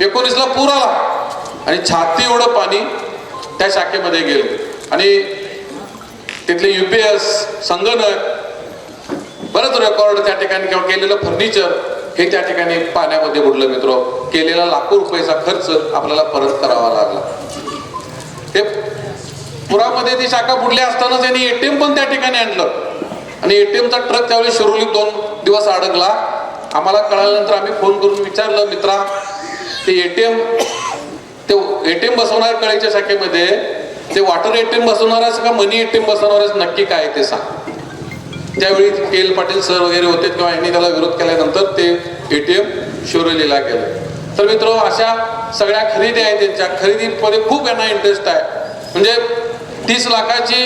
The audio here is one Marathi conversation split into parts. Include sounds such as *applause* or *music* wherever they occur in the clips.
एकोणीसला पूर आला. आणि छाती एवढं पाणी त्या शाखेमध्ये गेलं. आणि तिथले युपीएस संगणक बरंच रेकॉर्ड त्या ठिकाणी किंवा केलेलं फर्निचर हे त्या ठिकाणी पाण्यामध्ये बुडलं मित्र. केलेला लाखो रुपयाचा खर्च आपल्याला परत करावा लागला. ते पुरामध्ये ती शाखा बुडली असताना त्यांनी एटीएम पण त्या ठिकाणी आणलं. आणि एटीएमचा ट्रक त्यावेळी शिरोली दोन दिवस अडकला. आम्हाला कळाल्यानंतर आम्ही फोन करून विचारलं मित्रा ते एटीएम ते एटीएम बसवणार कळेच्या शाखेमध्ये ते वॉटर एटीएम बसवणार का मनी एटीएम बसवणार नक्की काय ते सांग. त्यावेळी के एल पाटील सर वगैरे होते किंवा यांनी त्याला विरोध केल्यानंतर ते एटीएम शिवरेलीला गेलं. तर मित्र अशा सगळ्या खरेदी आहेत त्यांच्या. खरेदीमध्ये खूप यांना इंटरेस्ट आहे. म्हणजे तीस लाखाची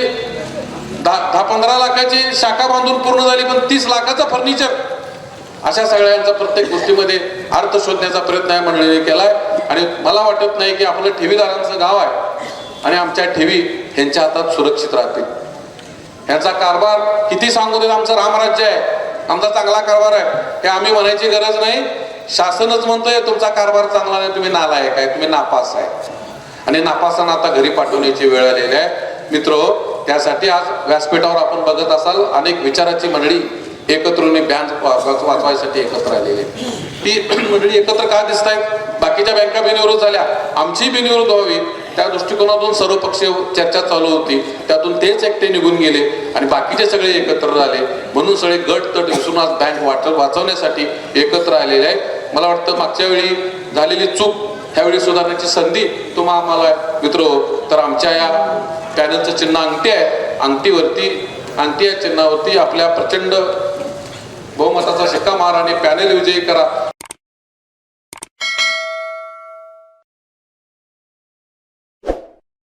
दहा दहा पंधरा लाखाची शाखा बांधून पूर्ण झाली पण तीस लाखाचं फर्निचर अशा सगळ्यांचा प्रत्येक गोष्टीमध्ये अर्थ शोधण्याचा प्रयत्न आहे मंडळीने केलाय. आणि मला वाटत नाही की आपलं ठेवीदारांचं गाव आहे. आणि आमच्या ठेवी ह्यांच्या हातात सुरक्षित राहतील. ह्याचा कारभार किती सांगू देत आमचं रामराज्य आहे. आमचा चांगला कारभार आहे. हे आम्ही म्हणायची गरज नाही. शासनच म्हणतोय तुमचा कारभार चांगला नाही तुम्ही नालायक आहे तुम्ही नापास आहे. आणि नापासांना आता घरी पाठवण्याची वेळ आलेली आहे. मित्र त्यासाठी आज व्यासपीठावर आपण बघत असाल अनेक विचाराची मंडळी एकत्र बँक वाचवायसाठी एकत्र आलेले. ती *clears throat* मंडळी एकत्र का दिसत आहेत बाकीच्या बँका बिनविरोध झाल्या. आमची बिनविरोध व्हावी. त्या दृष्टिकोनातून सर्वपक्षीय चर्चा चालू होती. त्यातून तेच एकटे निघून गेले आणि बाकीचे सगळे एकत्र झाले. म्हणून सगळे गट तट विसरून आज बँक वाट वाचवण्यासाठी एकत्र आलेले आहेत. मला वाटतं मागच्या वेळी झालेली चूक ह्यावेळी सुधारण्याची संधी तुम्हा आम्हाला मित्र हो. तर आमच्या या पॅनलचं चिन्ह अंगठी आहे. अंगठीवरती अंगठी या चिन्हावरती आपल्या प्रचंड बहुमताचा शिक्का मारा आणि पॅनेल विजयी करा.